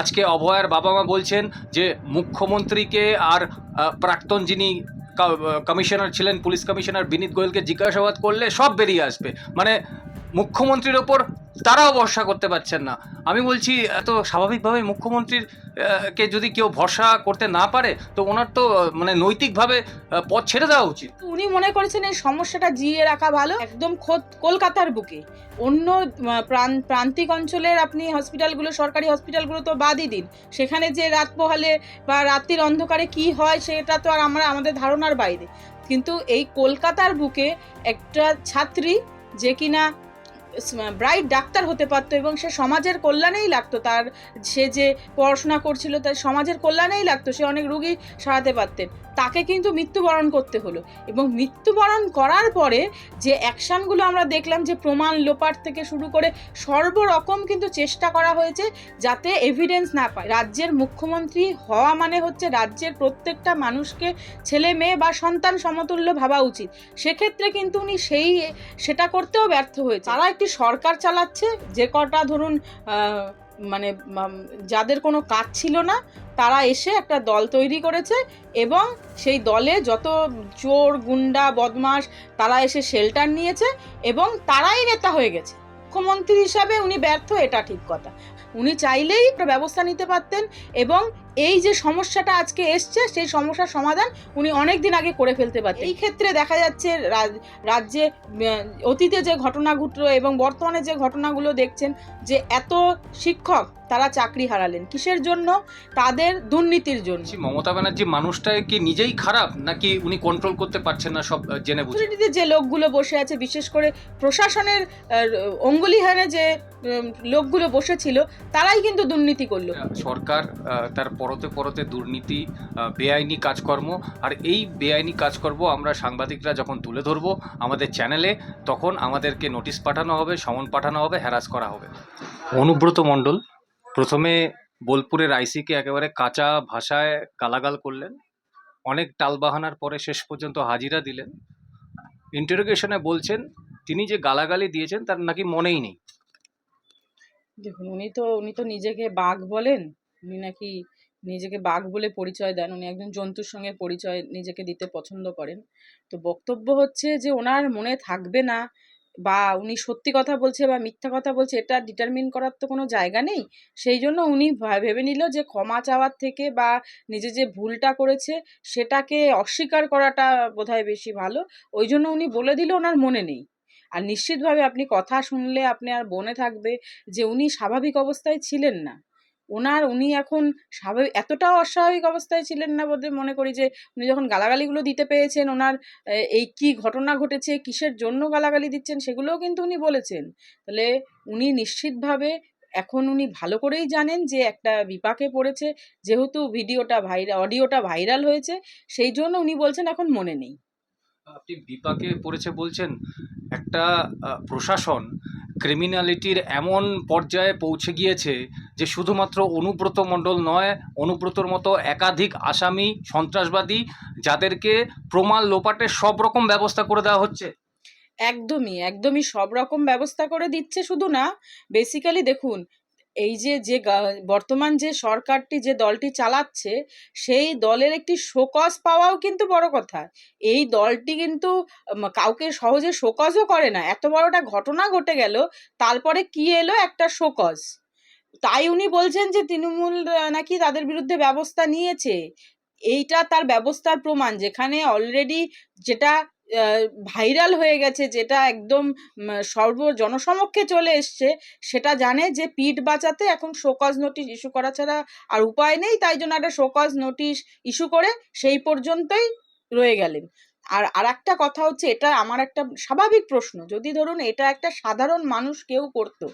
আজকে অভয়ার বাবা মা বলছেন যে মুখ্যমন্ত্রীকে আর প্রাক্তন যিনি কমিশনার ছিলেন, পুলিশ কমিশনার বিনীত গোয়েলকে জিজ্ঞাসাবাদ করলে সব বেরিয়ে আসবে। মানে মুখ্যমন্ত্রীর ওপর তারাও ভরসা করতে পারছেন না। আমি বলছি, এত স্বাভাবিকভাবে মুখ্যমন্ত্রীর কে যদি কেউ ভরসা করতে না পারে, তো ওনার তো মানে নৈতিকভাবে পথ ছেড়ে দেওয়া উচিত। উনি মনে করেছেন এই সমস্যাটা জিয়ে রাখা ভালো, একদম খোদ কলকাতার বুকে। অন্য প্রান্তিক অঞ্চলের আপনি হসপিটালগুলো, সরকারি হসপিটালগুলো তো বাদই দিন। সেখানে যে রাত পোহালে বা রাত্রির অন্ধকারে কি হয়, সেটা তো আর আমরা, আমাদের ধারণার বাইরে। কিন্তু এই কলকাতার বুকে একটা ছাত্রী যে কিনা ব্রাইট ডাক্তার হতে পারত এবং সে সমাজের কল্যাণেই লাগতো। তার, সে যে পড়াশোনা করছিল, তার সমাজের কল্যাণেই লাগতো। সে অনেক রুগী সারাতে পারতেন। তাকে কিন্তু মৃত্যুবরণ করতে হলো। এবং মৃত্যুবরণ করার পরে যে অ্যাকশানগুলো আমরা দেখলাম যে প্রমাণ লোপাট থেকে শুরু করে সর্বরকম কিন্তু চেষ্টা করা হয়েছে যাতে এভিডেন্স না পায়। রাজ্যের মুখ্যমন্ত্রী হওয়া মানে হচ্ছে রাজ্যের প্রত্যেকটা মানুষকে ছেলে, মেয়ে বা সন্তান সমতুল্য ভাবা উচিত। সেক্ষেত্রে কিন্তু উনি সেই সেটা করতেও ব্যর্থ হয়েছে। তারা একটি সরকার চালাচ্ছে, যে কটা ধরুন মানে যাদের কোনো কাজ ছিল না, তারা এসে একটা দল তৈরি করেছে এবং সেই দলে যত চোর, গুন্ডা বদমাস তারা এসে শেল্টার নিয়েছে এবং তারাই নেতা হয়ে গেছে। মুখ্যমন্ত্রী হিসাবে উনি ব্যর্থ, এটা ঠিক কথা। উনি চাইলেই একটা ব্যবস্থা নিতে পারতেন এবং এই যে সমস্যাটা আজকে এসছে সেই সমস্যার সমাধান উনি অনেক দিন আগে করে ফেলতে পারতেন। এই ক্ষেত্রে দেখা যাচ্ছে রাজ- রাজ্যে অতীতে যে ঘটনা ঘটলো এবং বর্তমানে যে ঘটনাগুলো দেখছেন যে এত শিক্ষক তারা চাকরি হারালেন কিসের জন্য? তাদের দুর্নীতির জন্য। মমতা ব্যানার্জি মানুষটা কি নিজেই খারাপ নাকি উনি কন্ট্রোল করতে পারছেন না সব জেনে বুঝে? দুর্নীতিতে যে লোকগুলো বসে আছে বিশেষ করে প্রশাসনের অঙ্গুলিহারে যে লোকগুলো বসেছিল তারাই কিন্তু দুর্নীতি করল। সরকার তার পরতে পরতে দুর্নীতি বেআইনি কাজকর্ম, আর এই বেআইনি কাজকর্ম আমরা সাংবাদিকরা যখন তুলে ধরবো আমাদের চ্যানেলে, তখন আমাদেরকে নোটিশ পাঠানো হবে, সমন পাঠানো হবে হ্যারাস করা হবে। অনুব্রত মণ্ডল, প্রথমে বোলপুরের আইসিকে একেবারে কাঁচা ভাষায় গালাগাল করলেন। অনেক টালবাহানার পরে শেষ পর্যন্ত হাজিরা দিলেন। ইন্টারোগেশনে বলছেন, তিনি যে গালাগালি দিয়েছেন, তার নাকি মনেই নেই। দেখুন, উনি তো উনি তো নিজেকে বাঘ বলেন, উনি নাকি নিজেকে বাঘ বলে পরিচয় দেন। উনি একজন জন্তুর সঙ্গে পরিচয় নিজেকে দিতে পছন্দ করেন। তো বক্তব্য হচ্ছে যে, ওনার মনে থাকবে না বা উনি সত্যি কথা বলছে বা মিথ্যা কথা বলছে, এটা ডিটারমিন করার তো কোনো জায়গা নেই। সেই জন্য উনি ভেবে নিল যে, ক্ষমা চাওয়ার থেকে বা নিজে যে ভুলটা করেছে, সেটাকে অস্বীকার করাটা বোধহয় বেশি ভালো। ওই জন্য উনি বলে দিল ওনার মনে নেই। আর নিশ্চিতভাবে আপনি কথা শুনলে আপনি আর বনে থাকবে যে, উনি স্বাভাবিক অবস্থায় ছিলেন না। ওনার উনি এখন স্বাভাবিক এতটাও অস্বাভাবিক অবস্থায় ছিলেন না বলে মনে করি যে, উনি যখন গালাগালিগুলো দিতে পেয়েছেন ওনার এই কি ঘটনা ঘটেছে, কিসের জন্য গালাগালি দিচ্ছেন, সেগুলোও কিন্তু উনি বলেছেন। তাহলে উনি নিশ্চিতভাবে এখন উনি ভালো করেই জানেন যে, একটা বিপাকে পড়েছে, যেহেতু ভিডিওটা ভাইরাল অডিওটা ভাইরাল হয়েছে, সেই জন্য উনি বলছেন এখন মনে নেই। আপনি বিপাকে পড়েছে বলছেন, একটা প্রশাসন ক্রিমিনালিটির এমন পর্যায়ে পৌঁছে গিয়েছে যে শুধুমাত্র অনুব্রত মণ্ডল নয়, অনুব্রতর মতো একাধিক আসামি, সন্ত্রাসবাদী, যাদেরকে প্রমাণ লোপাটের সব রকম ব্যবস্থা করে দেওয়া হচ্ছে। একদমই একদমই সব রকম ব্যবস্থা করে দিচ্ছে শুধু না বেসিক্যালি দেখুন, এই যে যে বর্তমান যে সরকারটি যে দলটি চালাচ্ছে, সেই দলের একটি শোকজ পাওয়াও কিন্তু বড় কথা। এই দলটি কিন্তু কাউকে সহজে শোকজও করে না। এত বড়টা ঘটনা ঘটে গেল, তারপরে কি এলো একটা শোকজ? তাই উনি বলছেন যে তৃণমূল নাকি তাদের বিরুদ্ধে ব্যবস্থা নিয়েছে। এইটা তার ব্যবস্থার প্রমাণ। যেখানে অলরেডি যেটা ভাইরাল হয়ে গেছে, যেটা একদম সর্ব জনসমক্ষে চলে এসছে, সেটা জানে যে পিঠ বাঁচাতে এখন শোকজ নোটিশ ইস্যু করা ছাড়া আর উপায় নেই। তাই জন্য একটা শোকজ নোটিশ ইস্যু করে সেই পর্যন্তই রয়ে গেলেন। আর আর একটা কথা হচ্ছে, এটা আমার একটা স্বাভাবিক প্রশ্ন। যদি ধরুন এটা একটা সাধারণ মানুষ কেউ করতো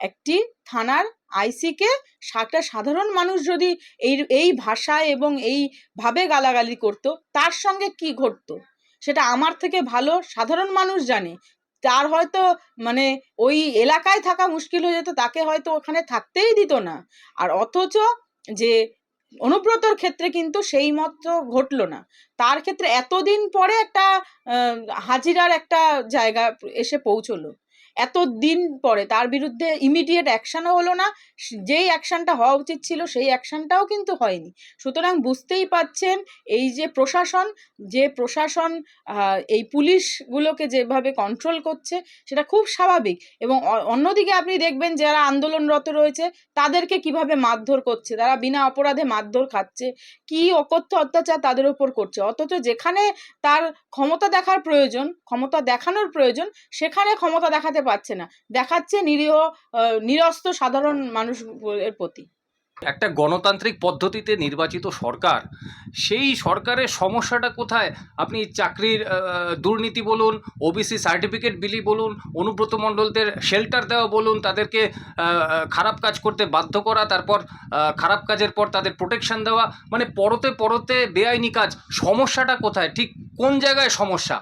একটি থানার আইসিকে একটা সাধারণ মানুষ যদি এই এই ভাষায় এবং এইভাবে গালাগালি করত, তার সঙ্গে কি ঘটতো? সেটা আমার থেকে ভালো সাধারণ মানুষ জানে। তার হয়তো মানে ওই এলাকায় থাকা মুশকিল হয়ে যেত, তাকে হয়তো ওখানে থাকতেই দিত না। আর অথচ যে অনুব্রতর ক্ষেত্রে কিন্তু সেই মত ঘটলো না। তার ক্ষেত্রে এতদিন পরে একটা হাজিরার একটা জায়গা এসে পৌঁছলো। এত দিন পরে তার বিরুদ্ধে ইমিডিয়েট অ্যাকশনও হলো না। যেই অ্যাকশনটা হওয়া উচিত ছিল, সেই অ্যাকশনটাও কিন্তু হয়নি। সুতরাং বুঝতেই পাচ্ছেন, এই যে প্রশাসন যে প্রশাসন এই পুলিশগুলোকে যেভাবে কন্ট্রোল করছে, সেটা খুব স্বাভাবিক। এবং অন্যদিকে আপনি দেখবেন, যারা আন্দোলনরত রয়েছে, তাদেরকে কীভাবে মারধর করছে? তারা বিনা অপরাধে মারধর খাচ্ছে। কি অকথ্য অত্যাচার তাদের উপর করছে? অথচ যেখানে তার ক্ষমতা দেখার প্রয়োজন, ক্ষমতা দেখানোর প্রয়োজন, সেখানে ক্ষমতা দেখাতে পারছে না। দেখাচ্ছে নিরীহ নিরস্ত্র সাধারণ মানুষ এর প্রতি। একটা গণতান্ত্রিক পদ্ধতিতে নির্বাচিত সরকার, সেই সরকারের সমস্যাটা কোথায়? আপনি চাকরির দুর্নীতি বলুন ওবিসি সার্টিফিকেট বিলি বলুন, অনুব্রত মণ্ডলদের শেল্টার দেওয়া বলুন, তাদেরকে খারাপ কাজ করতে বাধ্য করা, তারপর খারাপ কাজের পর তাদের প্রোটেকশন দেওয়া মানে পরতে পরতে বেআইনি কাজ, সমস্যাটা কোথায়? ঠিক কোন জায়গায় সমস্যা?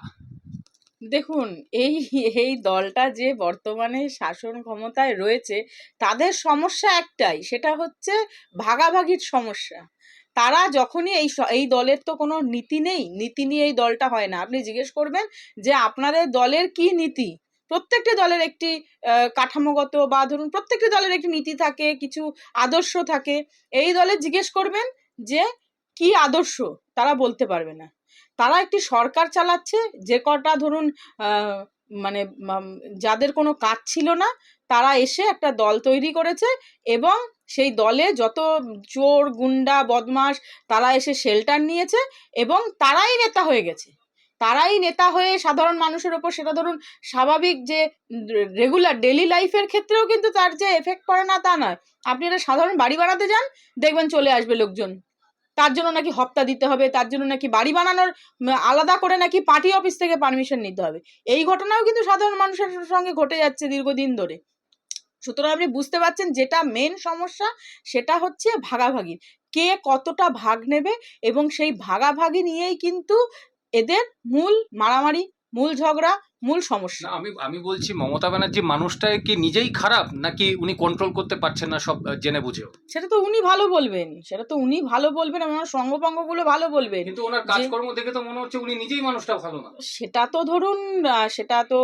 দেখুন, এই এই দলটা যে বর্তমানে শাসন ক্ষমতায় রয়েছে, তাদের সমস্যা একটাই, সেটা হচ্ছে ভাগাভাগির সমস্যা। তারা যখনই এই এই দলের তো কোনো নীতি নেই, নীতি নিয়ে এই দলটা হয় না। আপনি জিজ্ঞেস করবেন যে আপনাদের দলের কি নীতি? প্রত্যেকটি দলের একটি কাঠামোগত বা ধরুন প্রত্যেকটি দলের একটি নীতি থাকে, কিছু আদর্শ থাকে। এই দলে জিজ্ঞেস করবেন যে কি আদর্শ? তারা বলতে পারবে না। তারা একটি সরকার চালাচ্ছে, যে কটা ধরুন মানে যাদের কোনো কাজ ছিল না, তারা এসে একটা দল তৈরি করেছে এবং সেই দলে যত চোর, গুন্ডা বদমাস তারা এসে শেল্টার নিয়েছে এবং তারাই নেতা হয়ে গেছে। তারাই নেতা হয়ে সাধারণ মানুষের ওপর সেটা ধরুন স্বাভাবিক যে রেগুলার ডেলি লাইফের ক্ষেত্রেও কিন্তু তার যে এফেক্ট পড়ে না তা নয়। আপনি একটা সাধারণ বাড়ি বানাতে যান, দেখবেন চলে আসবে লোকজন। তার জন্য নাকি হপ্তা দিতে হবে, তার জন্য নাকি বাড়ি বানানোর আলাদা করে নাকি পার্টি অফিস থেকে পারমিশন নিতে হবে। এই ঘটনাও কিন্তু সাধারণ মানুষের সঙ্গে ঘটে যাচ্ছে দীর্ঘদিন ধরে। সুতরাং আপনি বুঝতে পারছেন যেটা মেন সমস্যা, সেটা হচ্ছে ভাগাভাগি। কে কতটা ভাগ নেবে এবং সেই ভাগাভাগি নিয়েই কিন্তু এদের মূল মারামারি, মূল ঝগড়া মূল সমস্যা। আমি আমি বলছি মমতা ব্যানার্জি মানুষটা কি নিজেই খারাপ নাকি উনি কন্ট্রোল করতে পারছেন না সব জেনে বুঝেও? সেটা তো উনি ভালো বলবেন সেটা তো উনি ভালো বলবেন এবং ওনার সঙ্গপাঙ্গগুলো ভালো বলবেন। কিন্তু ওনার কাজকর্ম দেখে তো মনে হচ্ছে উনি নিজেই মানুষটা ভালো না। সেটা তো ধরুন সেটা তো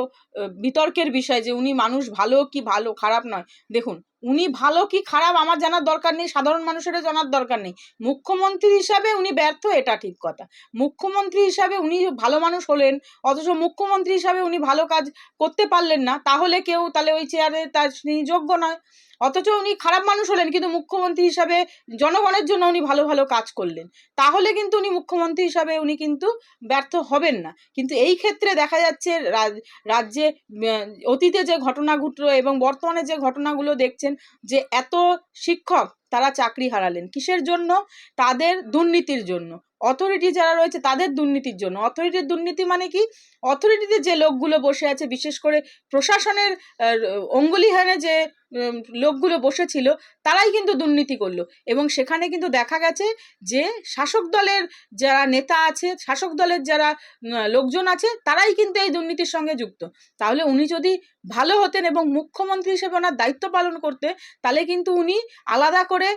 বিতর্কের বিষয় যে উনি মানুষ ভালো কি ভালো খারাপ নয়। দেখুন উনি ভালো কি খারাপ আমার জানার দরকার নেই সাধারণ মানুষেরও জানার দরকার নেই। মুখ্যমন্ত্রী হিসাবে উনি ব্যর্থ এটা ঠিক কথা। মুখ্যমন্ত্রী হিসাবে উনি ভালো মানুষ হলেন অথচ মুখ্যমন্ত্রী হিসাবে উনি ভালো কাজ করতে পারলেন না, তাহলে কেউ তাহলে ওই চেয়ারে তার যোগ্য নয়। অথচ উনি খারাপ মানুষ হলেন, কিন্তু মুখ্যমন্ত্রী হিসাবে, জনগণের জন্য উনি ভালো ভালো কাজ করলেন। তাহলে কিন্তু উনি মুখ্যমন্ত্রী হিসাবে উনি কিন্তু ব্যর্থ হবেন না। কিন্তু এই ক্ষেত্রে দেখা যাচ্ছে রাজ- রাজ্যে অতীতে যে ঘটনা ঘটলো এবং বর্তমানে যে ঘটনাগুলো দেখছেন, যে এত শিক্ষক তারা চাকরি হারালেন। কিসের জন্য? তাদের দুর্নীতির জন্য। অথরিটি যারা রয়েছে তাদের দুর্নীতির জন্য। অথরিটির দুর্নীতি মানে কি? অথরিটিতে যে লোকগুলো বসে আছে, বিশেষ করে প্রশাসনের অঙ্গুলি অঙ্গুলিহানে যে লোকগুলো বসেছিল, তারাই কিন্তু দুর্নীতি করল। এবং সেখানে কিন্তু দেখা গেছে যে, শাসক দলের যারা নেতা আছে, শাসক দলের যারা লোকজন আছে, তারাই কিন্তু এই দুর্নীতির সঙ্গে যুক্ত। তাহলে উনি যদি ভালো হতেন এবং মুখ্যমন্ত্রী হিসেবে ওনার দায়িত্ব পালন করতে, তাহলে কিন্তু উনি আলাদা করে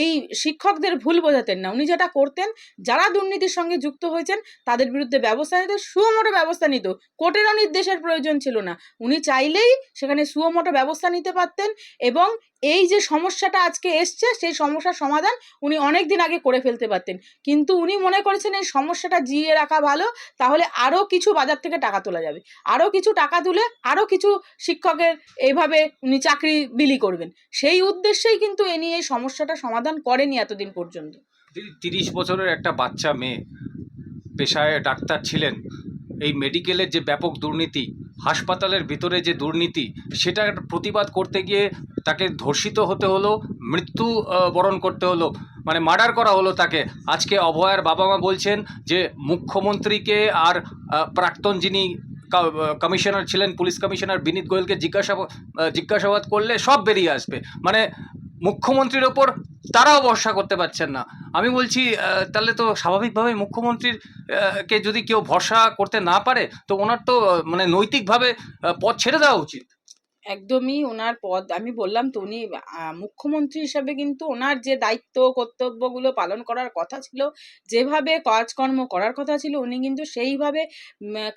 এই শিক্ষকদের ভুল বোঝাতেন না। উনি যেটা করতেন, যারা দুর্নীতির সঙ্গে যুক্ত হয়েছেন, তাদের বিরুদ্ধে ব্যবস্থা নিতে সুমোটো ব্যবস্থা নিত। কোর্টেরও নির্দেশের প্রয়োজন ছিল না। উনি চাইলেই সেখানে সুমোটো ব্যবস্থা নিতে পারতেন এবং এই যে সমস্যাটা আজকে এসছে, সেই সমস্যার সমাধান উনি অনেক দিন আগে করে ফেলতে পারতেন। কিন্তু উনি মনে করেছেন এই সমস্যাটা জিয়ে রাখা ভালো, তাহলে আরও কিছু বাজার থেকে টাকা তোলা যাবে। আরও কিছু টাকা তুলে আরও কিছু শিক্ষকের এইভাবে উনি চাকরি বিলি করবেন। সেই উদ্দেশ্যেই কিন্তু এ নিয়ে এই সমস্যাটা সমাধান করেনি এতদিন পর্যন্ত। তিরিশ বছরের একটা বাচ্চা মেয়ে, পেশায় ডাক্তার ছিলেন, এই মেডিকেলের যে ব্যাপক দুর্নীতি হাসপাতালের ভিতরে যে দুর্নীতি সেটার প্রতিবাদ করতে গিয়ে তাকে ধর্ষিত হতে হলো, মৃত্যু বরণ করতে হলো মানে মার্ডার করা হলো তাকে। আজকে অভয়ার বাবা মা বলছেন যে, মুখ্যমন্ত্রীকে আর প্রাক্তন যিনি কমিশনার ছিলেন, পুলিশ কমিশনার বিনীত গোয়েলকে জিজ্ঞাসা জিজ্ঞাসাবাদ করলে সব বেরিয়ে আসবে। মানে মুখ্যমন্ত্রীর ওপর তারাও ভরসা করতে পারছেন না। আমি বলছি তাহলে তো স্বাভাবিকভাবে মুখ্যমন্ত্রীর কে যদি কেউ ভরসা করতে না পারে, তো ওনার তো মানে নৈতিকভাবে পথ ছেড়ে দেওয়া উচিত। একদমই ওনার পদ, আমি বললাম তো উনি মুখ্যমন্ত্রী হিসাবে কিন্তু ওনার যে দায়িত্ব, কর্তব্যগুলো পালন করার কথা ছিল, যেভাবে কাজকর্ম করার কথা ছিল, উনি কিন্তু সেইভাবে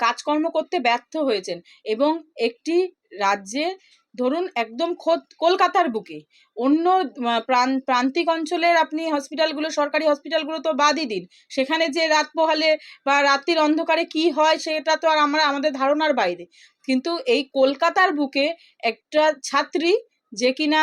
কাজকর্ম করতে ব্যর্থ হয়েছেন। এবং একটি রাজ্যে ধরুন একদম খোদ কলকাতার বুকে। অন্য প্রান, প্রান্তিক অঞ্চলের আপনি হসপিটালগুলো, সরকারি হসপিটালগুলো তো বাদই দিন। সেখানে যে রাত পোহালে বা রাত্রির অন্ধকারে কি হয় সেটা তো আর আমরা, আমাদের ধারণার বাইরে। কিন্তু এই কলকাতার বুকে একটা ছাত্রী যে কিনা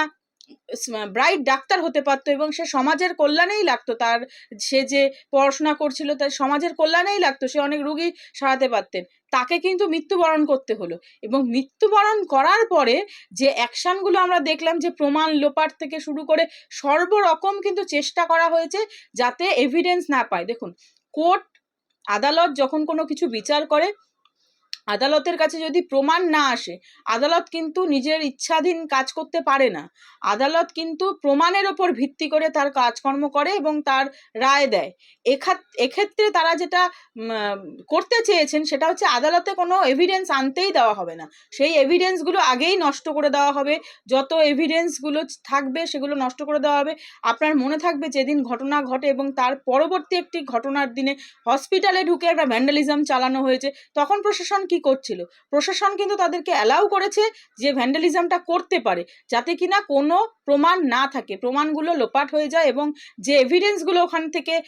ব্রাইট ডাক্তার হতে পারতো এবং সে সমাজের কল্যাণেই লাগতো, তার সে যে পড়াশোনা করছিল তার সমাজের কল্যাণেই লাগতো, সে অনেক রুগী সারাতে পারতেন। তাকে কিন্তু মৃত্যুবরণ করতে হলো। এবং মৃত্যুবরণ করার পরে যে অ্যাকশানগুলো আমরা দেখলাম, যে প্রমাণ লোপার থেকে শুরু করে সর্বরকম কিন্তু চেষ্টা করা হয়েছে যাতে এভিডেন্স না পায়। দেখুন, কোর্ট, আদালত যখন কোনো কিছু বিচার করে আদালতের কাছে যদি প্রমাণ না আসে, আদালত কিন্তু নিজের ইচ্ছাধীন কাজ করতে পারে না। আদালত কিন্তু প্রমাণের ওপর ভিত্তি করে তার কাজকর্ম করে এবং তার রায় দেয়। এক্ষেত্রে তারা যেটা করতে চেয়েছেন সেটা হচ্ছে আদালতে কোনো এভিডেন্স আনতেই দেওয়া হবে না। সেই এভিডেন্সগুলো আগেই নষ্ট করে দেওয়া হবে। যত এভিডেন্সগুলো থাকবে সেগুলো নষ্ট করে দেওয়া হবে। আপনার মনে থাকবে যেদিন ঘটনা ঘটে এবং তার পরবর্তী একটি ঘটনার দিনে হসপিটালে ঢুকে একটা ভ্যান্ডালিজম চালানো হয়েছে, তখন প্রশাসন কি করছিল? প্রশাসন কিন্তু তাদেরকে অ্যালাউ করেছে যে ভ্যান্ডালিজমটা করতে পারে। যাতে কিনা কোনো প্রমাণ না থাকে। প্রমাণগুলো লোপাট হয়ে যায় এবং যে এভিডেন্সগুলো ওখান থেকে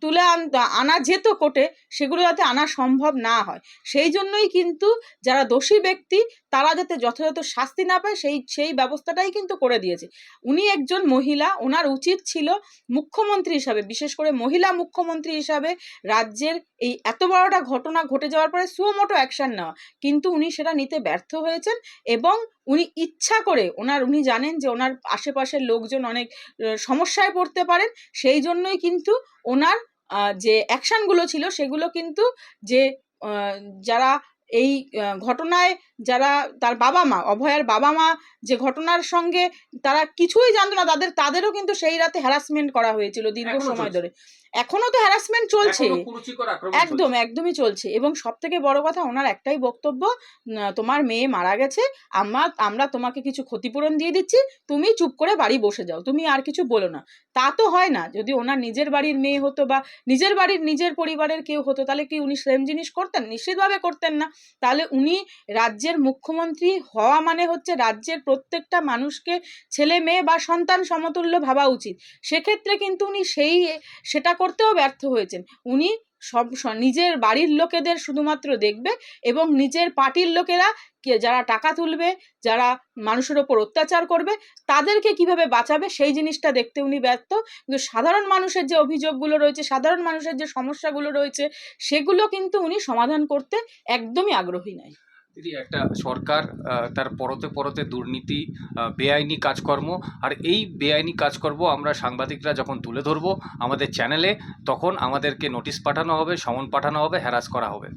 তুলে আন- যেত কোর্টে, সেগুলো যাতে আনা সম্ভব না হয়। সেই জন্যই কিন্তু যারা দোষী ব্যক্তি, তারা যাতে যথাযথ শাস্তি না পায়, সেই সেই ব্যবস্থাটাই কিন্তু করে দিয়েছে। উনি একজন মহিলা, ওনার উচিত ছিল মুখ্যমন্ত্রী হিসাবে, বিশেষ করে মহিলা মুখ্যমন্ত্রী হিসাবে রাজ্যের এই এত বড়টা ঘটনা ঘটে যাওয়ার পরে সুমোটো অ্যাকশন নেওয়া কিন্তু উনি সেটা নিতে ব্যর্থ হয়েছেন এবং উনি ইচ্ছা করে ওনার, উনি জানেন যে ওনার আশেপাশের লোকজন অনেক সমস্যায় পড়তে পারেন। সেই জন্যই কিন্তু ওনার যে অ্যাকশানগুলো ছিল সেগুলো কিন্তু যে যারা এই ঘটনায় যারা তার বাবা মা অভয়ার বাবা মা যে ঘটনার সঙ্গে তারা কিছুই জানতো না তাদের তাদেরও কিন্তু সেই রাতে হ্যারাসমেন্ট করা হয়েছিল দীর্ঘ সময় ধরে। এখনও তো হ্যারাসমেন্ট চলছে। একদম একদমই চলছে। এবং সব থেকে বড় কথা ওনার একটাই বক্তব্য তোমার মেয়ে মারা গেছে আমরা আমরা তোমাকে কিছু ক্ষতিপূরণ দিয়ে দিচ্ছি তুমি চুপ করে বাড়ি বসে যাও তুমি আর কিছু বলো না। তা তো হয় না। যদি ওনার নিজের বাড়ির মেয়ে হতো বা নিজের বাড়ির নিজের পরিবারের কেউ হতো তাহলে কি উনি সেম জিনিস করতেন? নিশ্চিতভাবে করতেন না। তাহলে উনি রাজ্যের মুখ্যমন্ত্রী হওয়া মানে হচ্ছে রাজ্যের প্রত্যেকটা মানুষকে ছেলে মেয়ে বা সন্তান সমতুল্য ভাবা উচিত। সেক্ষেত্রে কিন্তু উনি সেই, সেটা করতেও ব্যর্থ হয়েছেন। উনি সব নিজের বাড়ির লোকেদের শুধুমাত্র দেখবে এবং নিজের পার্টির লোকেরা যারা টাকা তুলবে, যারা মানুষের ওপর অত্যাচার করবে, তাদেরকে কীভাবে বাঁচাবে সেই জিনিসটা দেখতে উনি ব্যর্থ। কিন্তু সাধারণ মানুষের যে অভিযোগগুলো রয়েছে, সাধারণ মানুষের যে সমস্যাগুলো রয়েছে, সেগুলো কিন্তু উনি সমাধান করতে একদমই আগ্রহী নয় দিদি একটা সরকার তার পরতে পরতে দুর্নীতি বেআইনি কাজকর্ম, আর এই বেআইনি কাজকর্ম আমরা সাংবাদিকরা যখন তুলে ধরবো আমাদের চ্যানেলে, তখন আমাদেরকে নোটিশ পাঠানো হবে, সমন পাঠানো হবে হ্যারাস করা হবে।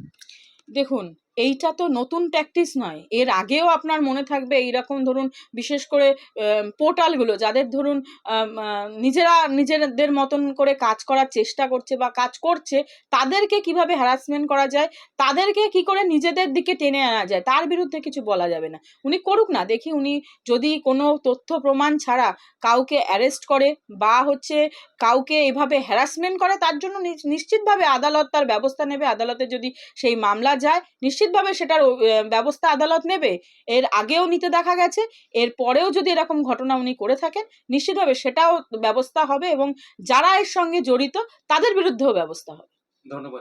দেখুন এইটা তো নতুন প্র্যাকটিস নয়। এর আগেও আপনার মনে থাকবে এইরকম ধরুন, বিশেষ করে পোর্টালগুলো যাদের ধরুন নিজেরা নিজেদের মতন করে কাজ করার চেষ্টা করছে বা কাজ করছে, তাদেরকে কীভাবে হ্যারাসমেন্ট করা যায়, তাদেরকে কি করে নিজেদের দিকে টেনে আনা যায়, তার বিরুদ্ধে কিছু বলা যাবে না। উনি করুক না, দেখি উনি যদি কোনো তথ্য প্রমাণ ছাড়া কাউকে অ্যারেস্ট করে বা হচ্ছে কাউকে এভাবে হ্যারাসমেন্ট করে, তার জন্য নিশ- নিশ্চিতভাবে আদালত তার ব্যবস্থা নেবে। আদালতে যদি সেই মামলা যায় নিশ্চিতভাবে সেটার ব্যবস্থা আদালত নেবে। এর আগেও নিতে দেখা গেছে, এর পরেও যদি এরকম ঘটনা উনি করে থাকেন, নিশ্চিতভাবে সেটাও ব্যবস্থা হবে এবং যারা এর সঙ্গে জড়িত, তাদের বিরুদ্ধেও ব্যবস্থা হবে। ধন্যবাদ।